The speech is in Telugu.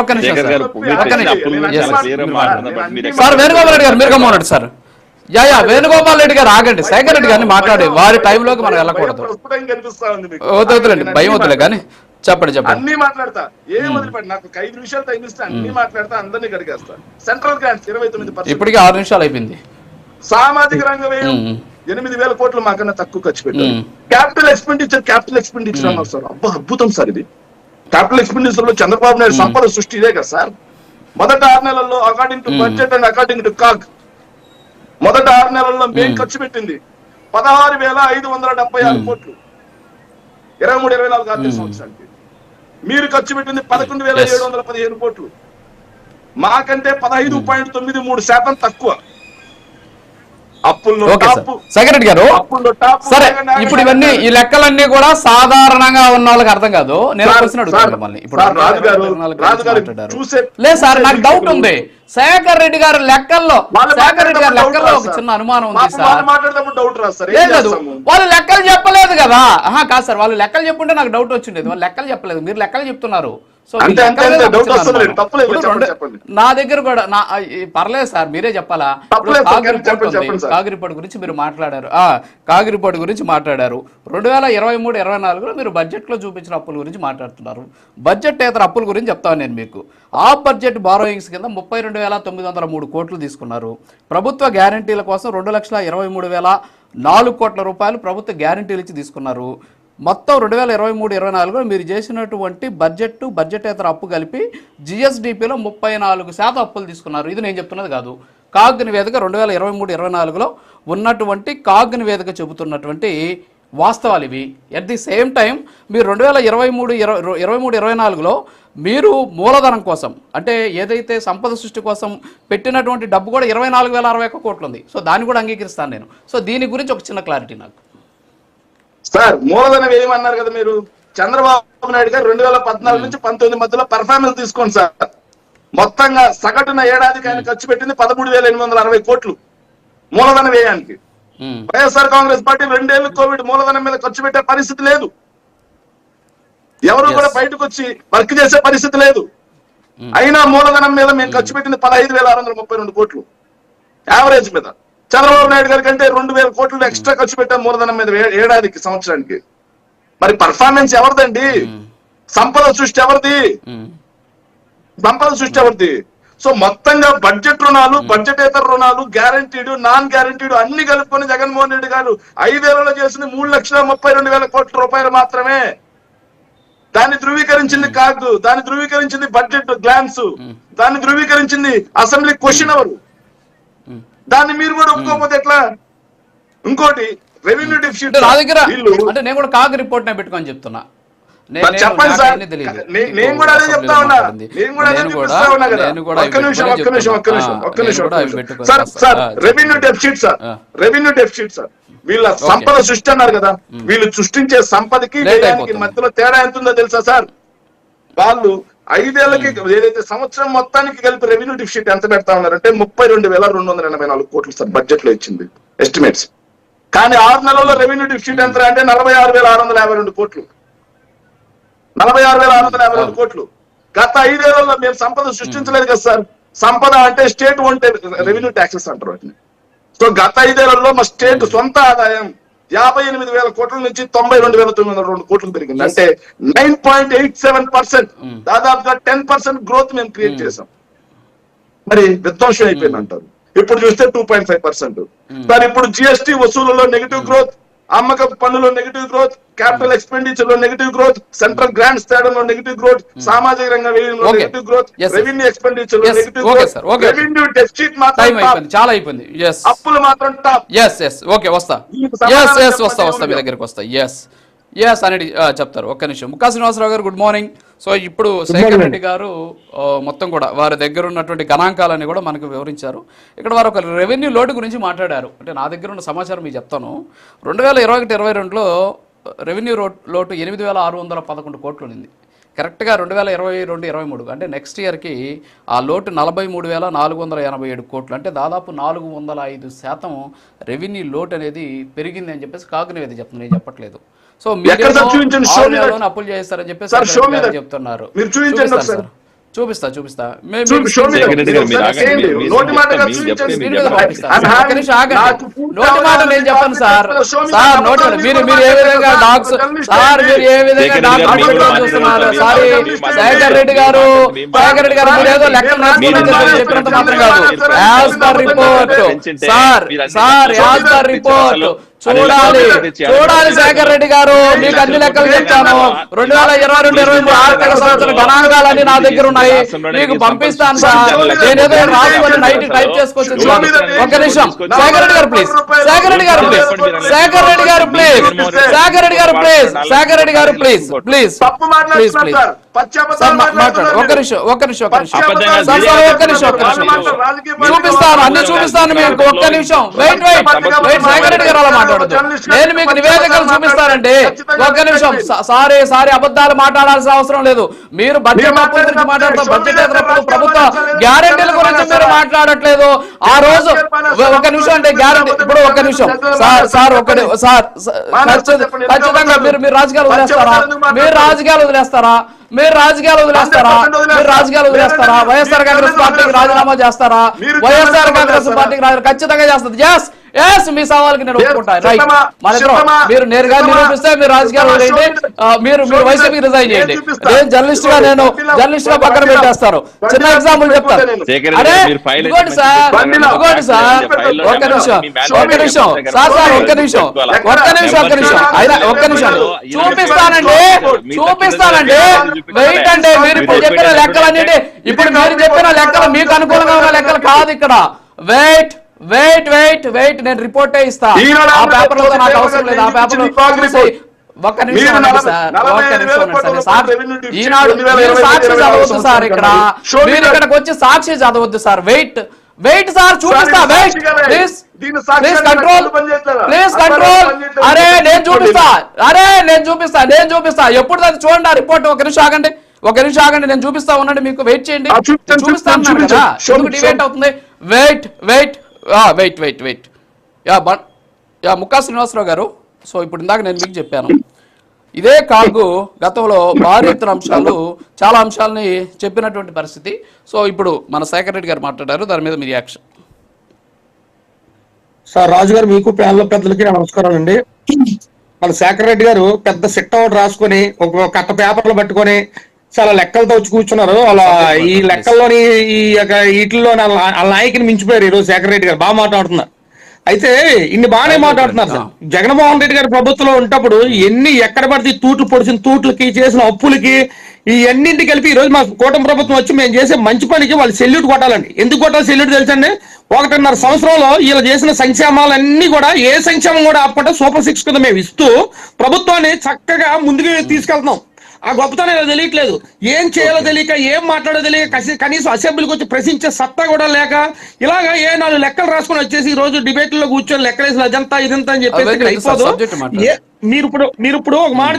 ఒక్క నిమిషం సార్. వేణుగోపాల్ రెడ్డి గారు మీరు గమ్మన్నాడు sir. Yeah yeah Venugopal Reddy garu ఆగండి. శేఖర్ రెడ్డి గారిని మాట్లాడి వారి టైంలోకి మనం వెళ్ళకూడదు. వద్దులేండి భయం వద్దులే కానీ చెప్పండి చెప్పండి. అన్ని మాట్లాడతా. ఏం వదిలిపెట్టి నాకు ఐదు నిమిషాలు టైం ఇస్తే అన్ని మాట్లాడతా అందరినీ గడిగేస్తా సెంట్రల్ గ్రాంట్స్ ఇరవై తొమ్మిది పర్సెంట్. ఇప్పటికి ఆరు నిమిషాలు అయిపోయింది. సామాజిక రంగ వ్యయం. ఎనిమిది వేల కోట్లు మాకన్నా తక్కువ ఖర్చు పెట్టారు. క్యాపిటల్ ఎక్స్పెండిచర్ క్యాపిటల్ ఎక్స్పెండిచర్ అన్నారు సార్. అబ్బా అద్భుతం సార్ ఇది. క్యాపిటల్ ఎక్స్పెండిచర్లో చంద్రబాబు నాయుడు సంపద సృష్టి ఇదే కదా సార్? మొదట ఆరు నెలల్లో according to budget and according to CAG మొదట ఆరు నెలల్లో మేము. ఖర్చు పెట్టింది పదహారు వేల ఐదు వందల డెబ్బై ఆరు కోట్లు. ఇరవై మూడు ఇరవై నాలుగు ఆర్థిక సంవత్సరానికి మీరు ఖర్చు పెట్టింది పదకొండు వేల. ఏడు వందల పదిహేను కోట్లు. మాకంటే పదహైదు పాయింట్ తొమ్మిది మూడు శాతం తక్కువ. రెడ్డి గారు సరే ఇప్పుడు ఇవన్నీ ఈ లెక్కలన్నీ కూడా సాధారణంగా ఉన్న వాళ్ళకి అర్థం కాదు. నేను క్వశ్చన్ అడుగుతాను ఇప్పుడు లేదు సార్ నాకు డౌట్. ఉంది. శేఖర్ రెడ్డి గారు లెక్కల్లో శేఖర్ రెడ్డి గారి లెక్కల్లో ఒక చిన్న. అనుమానం ఉంది సార్. లేదు? వాళ్ళు లెక్కలు చెప్పలేదు కదా. కాదు సార్ వాళ్ళు లెక్కలు చెప్పుంటే నాకు డౌట్ వచ్చిండేది. వాళ్ళు లెక్కలు చెప్పలేదు. మీరు లెక్కలు చెప్తున్నారు. నా దగ్గర కూడా నా పర్లేదు సార్ మీరే చెప్పాలా? ఇప్పుడు తప్పులేదు, కాగ్ చెప్పండి, రిపోర్ట్ ఉంది. చెప్పండి, సార్. కాగ్ రిపోర్ట్ గురించి మీరు మాట్లాడారు. ఆ కాగ్ రిపోర్ట్ గురించి మాట్లాడారు. రెండు వేల ఇరవై మూడు ఇరవై నాలుగులో మీరు బడ్జెట్లో చూపించిన అప్పుల గురించి మాట్లాడుతున్నారు. బడ్జెట్ ఇతర అప్పుల గురించి చెప్తాను నేను మీకు. ఆ బడ్జెట్ బారోయింగ్స్ కింద ముప్పై రెండు వేల తొమ్మిది వందల మూడు కోట్లు తీసుకున్నారు. ప్రభుత్వ గ్యారంటీల కోసం రెండు లక్షల ఇరవై మూడు వేల నాలుగు కోట్ల రూపాయలు ప్రభుత్వ గ్యారంటీలు ఇచ్చి తీసుకున్నారు. మొత్తం రెండు వేల ఇరవై మూడు ఇరవై నాలుగులో మీరు చేసినటువంటి బడ్జెట్ బడ్జెటేతర అప్పు కలిపి జిఎస్డిపిలో ముప్పై నాలుగు శాతం అప్పులు తీసుకున్నారు. ఇది నేను చెప్తున్నది కాదు. కాగ్ నివేదిక రెండు వేల ఇరవై మూడు ఇరవై నాలుగులో ఉన్నటువంటి కాగ్ నివేదిక చెబుతున్నటువంటి వాస్తవాలు ఇవి. ఎట్ ది సేమ్ టైం మీరు రెండు వేల ఇరవై మూడు ఇరవై ఇరవై మూడు ఇరవై నాలుగులో మీరు మూలధనం కోసం అంటే ఏదైతే సంపద సృష్టి కోసం పెట్టినటువంటి డబ్బు కూడా ఇరవై నాలుగు వేల అరవై ఒక్క కోట్లు ఉంది. సో దాన్ని కూడా అంగీకరిస్తాను నేను. సో దీని గురించి ఒక చిన్న క్లారిటీ నాకు. సార్ మూలధనం ఏమన్నారు కదా మీరు. చంద్రబాబు నాయుడు గారు రెండు వేల పద్నాలుగు నుంచి పంతొమ్మిది మధ్యలో పర్ఫార్మెన్స్ తీసుకోండి సార్. మొత్తంగా సగటున ఏడాదికి ఆయన ఖర్చు పెట్టింది పదమూడు వేల ఎనిమిది వందల అరవై కోట్లు మూలధన వ్యయానికి వైఎస్ఆర్ కాంగ్రెస్ పార్టీ రెండేళ్ళు కోవిడ్ మూలధనం మీద ఖర్చు పెట్టే పరిస్థితి లేదు. ఎవరు. కూడా బయటకు వచ్చి వర్క్ చేసే పరిస్థితి లేదు. అయినా మూలధనం మీద మేము ఖర్చు పెట్టింది పదహైదు వేల ఆరు వందల ముప్పై రెండు కోట్లు. యావరేజ్ మీద. చంద్రబాబు నాయుడు గారి కంటే రెండు వేల కోట్లు ఎక్స్ట్రా ఖర్చు పెట్టాం మూలధనం మీద ఏడాదికి సంవత్సరానికి. మరి పర్ఫార్మెన్స్ ఎవరిదండి? సంపద సృష్టి ఎవరిది? సంపద సృష్టి ఎవరిది? సో మొత్తంగా బడ్జెట్ రుణాలు బడ్జెటేతర రుణాలు గ్యారంటీడ్ నాన్ గ్యారంటీడ్ అన్ని కలుపుకొని జగన్మోహన్ రెడ్డి గారు ఐదేళ్ళలో చేసింది మూడు లక్షల ముప్పై రెండు వేల కోట్ల రూపాయలు మాత్రమే. దాన్ని ధృవీకరించింది కాదు దాన్ని ధృవీకరించింది బడ్జెట్ గ్లాన్స్ దాన్ని ధృవీకరించింది అసెంబ్లీ క్వశ్చన్ ఎవరు. దాన్ని మీరు కూడా ఒప్పుకోకపోతే ఎట్లా ఇంకోటి రెవెన్యూ డెఫిసిట్ అంటే నా దగ్గర అంటే నేను కూడా కాగ్ రిపోర్ట్ నే పెట్టుకొని చెప్తున్నా చెప్పండి సార్. నేను కూడా అదే చెప్తా ఉన్నా. నేను కూడా అదే చూపిస్తా ఉన్నా కదా. ఒక్క నిమిషం, ఒక్క నిమిషం, ఒక్క. నిమిషం, ఒక్క నిమిషం, sir. Sir revenue deficit sir. Revenue deficit sir వీళ్ళ సంపద సృష్టి అన్నారు కదా వీళ్ళు సృష్టించే సంపదకి వ్యయానికి. మధ్యలో తేడా ఎంత ఉందో తెలుసా సార్ వాళ్ళు ఐదేళ్ళకి ఏదైతే సంవత్సరం మొత్తానికి కలిపి రెవెన్యూ డెఫిసిట్ ఎంత పెడతా ఉన్నారంటే ముప్పై రెండు వేల రెండు వందల ఎనభై నాలుగు కోట్లు సార్ బడ్జెట్లో ఇచ్చింది ఎస్టిమేట్స్ కానీ ఆరు నెలల్లో రెవెన్యూ డెఫిసిట్ ఎంత అంటే నలభై ఆరు వేల ఆరు వందల యాభై రెండు కోట్లు. నలభై ఆరు వేల ఆరు వందల యాభై రెండు కోట్లు. గత ఐదేళ్ళలో మేము సంపద సృష్టించలేదు కదా సార్. సంపద అంటే స్టేట్ ఉంటే రెవెన్యూ ట్యాక్సెస్ అంటారు వాటిని. సో గత ఐదేళ్ళలో మా స్టేట్ సొంత ఆదాయం యాభై ఎనిమిది వేల కోట్ల నుంచి తొంభై రెండు వేల తొమ్మిది వందల రెండు కోట్లు పెరిగింది. అంటే nine point eight seven percent. దాదాపుగా టెన్ పర్సెంట్ గ్రోత్ మేము క్రియేట్ చేసాం మరి విధ్వంసం అయిపోయింది అంటారు. ఇప్పుడు చూస్తే టూ పాయింట్ ఫైవ్ పర్సెంట్ మరి ఇప్పుడు జిఎస్టీ వసూళ్ళలో నెగిటివ్ గ్రోత్ అమ్మకపు పన్నులో నెగిటివ్ గ్రోత్ క్యాపిటల్ ఎక్స్పెండిచర్లో నెగిటివ్ గ్రోత్ సెంట్రల్ గ్రాంట్స్ తేడంలో నెగిటివ్ గ్రోత్ సామాజిక రంగ వ్యయంలో. Negative growth. రెవెన్యూ ఎక్స్పెండిచర్లో నెగిటివ్ గ్రోత్. రెవెన్యూ డెఫిసిట్ మాత్రం చాలా అయిపోయింది. అప్పులు మాత్రం టాప్ ఎస్ ఎస్ ఓకే వస్తా. ఎస్ ఎస్ వస్తా వస్తా మీ? దగ్గరికి వస్తా. ఎస్ ఎస్ అనేది చెప్తారు. ఒక్క నిమిషం. ముక్కా శ్రీనివాసరావు గారు గుడ్ మార్నింగ్ సో ఇప్పుడు శేఖర్ రెడ్డి గారు మొత్తం కూడా వారి దగ్గర ఉన్నటువంటి గణాంకాలన్నీ కూడా మనకు వివరించారు. ఇక్కడ వారు ఒక రెవెన్యూ లోటు గురించి మాట్లాడారు. అంటే నా దగ్గర ఉన్న సమాచారం మీకు చెప్తాను. రెండు వేల ఇరవై ఒకటి ఇరవై రెండులో రెవెన్యూ రోడ్ లోటు ఎనిమిది వేల ఆరు వందల పదకొండు కోట్లు ఉంది కరెక్ట్గా రెండు వేల ఇరవై రెండు ఇరవై మూడు. అంటే నెక్స్ట్ ఇయర్కి ఆ లోటు నలభై మూడు వేల నాలుగు వందల ఎనభై ఏడు కోట్లు. అంటే దాదాపు నాలుగు వందల ఐదు శాతం రెవెన్యూ లోటు అనేది పెరిగింది అని చెప్పేసి కాగ్నివేది చెప్తుంది. నేను చెప్పట్లేదు. సో ఎక్కడ సార్ చూపించండి? That. మీరేమో అప్పులు చేస్తారని చెప్పేసి సార్, గారు that. చెప్తున్నారు. మీరు చూపించండి చూపిస్తాను ఒకసారి. సార్. చూపిస్తా చూపిస్తా. నోటి మాట మీద నేను చెప్పను సార్. సార్ నోటి మీరు మీరు ఏ విధంగా journalist సార్. మీరు ఏ విధంగా చూస్తున్నారు. సారీ. శేఖర్ రెడ్డి గారు శేఖర్ రెడ్డి గారు మీరు ఏదో లెక్కలు చెప్పినంత మాత్రం కాదు. As per report. Sir sir as per report. చూడాలి. చూడాలి. శేఖర్ రెడ్డి గారు. మీకు అన్ని లెక్కలు చెప్తాను రెండు వేల ఇరవై రెండు ఇరవై మూడు ఆర్థిక సంవత్సరం గణాంకాలన్నీ నా దగ్గర ఉన్నాయి. మీకు పంపిస్తాను సార్. నేనేదో రాసుకొని నైట్ టైప్ చేసుకొచ్చి ఒక్క నిమిషం. శేఖర్ రెడ్డి గారు ప్లీజ్ శేఖర్ రెడ్డి గారు ప్లీజ్ శేఖర్ రెడ్డి గారు ప్లీజ్ శేఖర్ రెడ్డి గారు ప్లీజ్ శేఖర్ రెడ్డి గారు ప్లీజ్ ప్లీజ్ తప్పు ప్లీజ్ ప్లీజ్ ఒక్క మాట్లాడుతున్నారు నిమిషం ఒక్క ఒక్క ఒక్క ఒక్క చూపిస్తాను అన్ని చూపిస్తాను మీకు. ఒక్క నిమిషం. Wait wait. Wait Shekhar Reddy గారు అలా మాట్లాడదు నేను మీకు నివేదికలు చూపిస్తానండి. ఒక్క నిమిషం. సారీ సారీ అబద్ధాలు మాట్లాడాల్సిన అవసరం లేదు. మీరు బడ్జెట్ అప్పుల గురించి మాట్లాడతాం బడ్జెట్ ప్రభుత్వ గ్యారెంటీల గురించి మీరు మాట్లాడట్లేదు. ఆ రోజు ఒక నిమిషం అంటే గ్యారెంటీ ఇప్పుడు ఒక నిమిషం. సార్ సార్ ఒక ని- సార్ ఖచ్చితంగా మీరు మీరు రాజకీయాలు వదిలేస్తారా? మీరు రాజకీయాలు వదిలేస్తారా? మీరు రాజకీయాలు వదిలేస్తారా? మీరు రాజకీయాలు వదిలేస్తారా? వైఎస్ఆర్ కాంగ్రెస్ పార్టీకి రాజీనామా చేస్తారా? వైఎస్ఆర్ కాంగ్రెస్ పార్టీకి రాజీ- ఖచ్చితంగా చేస్తుంది. ఎస్ ఎస్ మీ సవాల్కి నేను? మీరు నేరుగా? నిరూపిస్తే మీరు రాజకీయాలు మీరు మీరు వైసీపీ రిజైన్ చేయండి. నేను జర్నలిస్ట్గా నేను జర్నలిస్ట్గా పక్కన పెట్టేస్తారు చిన్న ఎగ్జాంపుల్ చెప్తాను. అరే రెడ్డి మీరు ఫైల్ ఇంకోటి సార్. ఇంకోటి సార్ ఒక్క నిమిషం ఒక్క నిమిషం సార్ సార్ ఒక్క నిమిషం? ఒక్క నిమిషం ఒక్క నిమిషం. అయినా ఒక్క నిమిషం. చూపిస్తానండి. చూపిస్తానండి. వెయిట్ అండి మీరు ఇప్పుడు చెప్పిన లెక్కలన్నిటి ఇప్పుడు మీరు చెప్పిన లెక్కలు మీకు అనుకూలంగా ఉన్న లెక్కలు కాదు ఇక్కడ. వెయిట్ వెయిట్ వెయిట్ వెయిట్ నేను రిపోర్టే ఇస్తా. ఈనాడు ఆ పేపర్లో నాకు అవసరం లేదు. ఆ పేపర్లో ఈ కాంగ్రెస్ చూసి ఒక్క నిమిషం సార్ ఒక్క సార్. ఈనాడు మీరు సాక్షి చదవద్దు సార్ ఇక్కడ. మీరు. ఇక్కడికి వచ్చి సాక్షి చదవద్దు సార్. వెయిట్ వెయిట్ సార్ చూపిస్తా. Wait. Please please control? Please control. అరే నేను చూపిస్తా. అరే నేను చూపిస్తా నేను చూపిస్తా. ఎప్పుడు దాన్ని చూడండి ఆ రిపోర్ట్ ఒక నిమిషం ఆగండి. ఒక నిమిషం ఆగండి. నేను చూపిస్తా ఉండండి మీకు వెయిట్ చేయండి. ఆ, చూపించండి, చూపిస్తా అన్నాను చూపించండి, కదా. show me, ఎందుకు show డివేట్. అవుతుంది? Wait wait wait wait wait yeah but yeah Mukka Srinivasarao గారు. సో ఇప్పుడు ఇందాక నేను మీకు చెప్పాను. ఇదే కాగు గతంలో భారీ ఎత్తున అంశాలు చాలా అంశాలని చెప్పినటువంటి పరిస్థితి. సో ఇప్పుడు మన శేఖర్ రెడ్డి గారు మాట్లాడారు. దాని మీద మీ రియాక్షన్ సార్ రాజు గారు మీకు ప్యానల్ పెద్దలకి నమస్కారం అండి. మన శేఖర్ రెడ్డి గారు పెద్ద సిట్ అవుట్ రాసుకొని ఒక కట్ట పేపర్లు పట్టుకొని చాలా లెక్కలతో వచ్చి కూర్చున్నారు. అలా ఈ లెక్కల్లోని ఈ యొక్క వీటిల్లో వాళ్ళ నాయకుని మించిపోయారు ఈరోజు శేఖర్ రెడ్డి గారు. బాగా మాట్లాడుతున్నారు. అయితే ఇన్ని బాగానే మాట్లాడుతున్నారు సార్. జగన్మోహన్ రెడ్డి గారి ప్రభుత్వంలో ఉన్నప్పుడు ఎన్ని ఎక్కడ పడితే తూట్లు పొడిచిన తూట్లకి చేసిన అప్పులకి ఈ అన్నింటి కలిపి ఈ రోజు మా కూటమి ప్రభుత్వం వచ్చి మేము చేసే మంచి పనికి వాళ్ళు సెల్యూట్ కొట్టాలండి. ఎందుకు కొట్టాలి సెల్యూట్ తెలుసండి? ఒకటిన్నర సంవత్సరంలో వీళ్ళు చేసిన సంక్షేమాలన్నీ కూడా ఏ సంక్షేమం కూడా ఆపకుండా సూపర్ సిక్స్ కింద మేము ఇస్తూ ప్రభుత్వాన్ని చక్కగా ముందుకు తీసుకెళ్తున్నాం. ఆ గొప్పతనం ఏదో తెలియట్లేదు. ఏం చేయాలో తెలియక ఏం మాట్లాడో తెలియక కనీసం అసెంబ్లీకి వచ్చి ప్రశ్నించే సత్తా కూడా లేక ఇలాగా ఏ నాలుగు లెక్కలు రాసుకొని వచ్చేసి ఈ రోజు డిబేట్లో కూర్చొని లెక్కలేసి అదంతా ఇదంతా అని చెప్పేసి అయిపోదు. మీరు ఇప్పుడు మీరు ఇప్పుడు ఒక మాట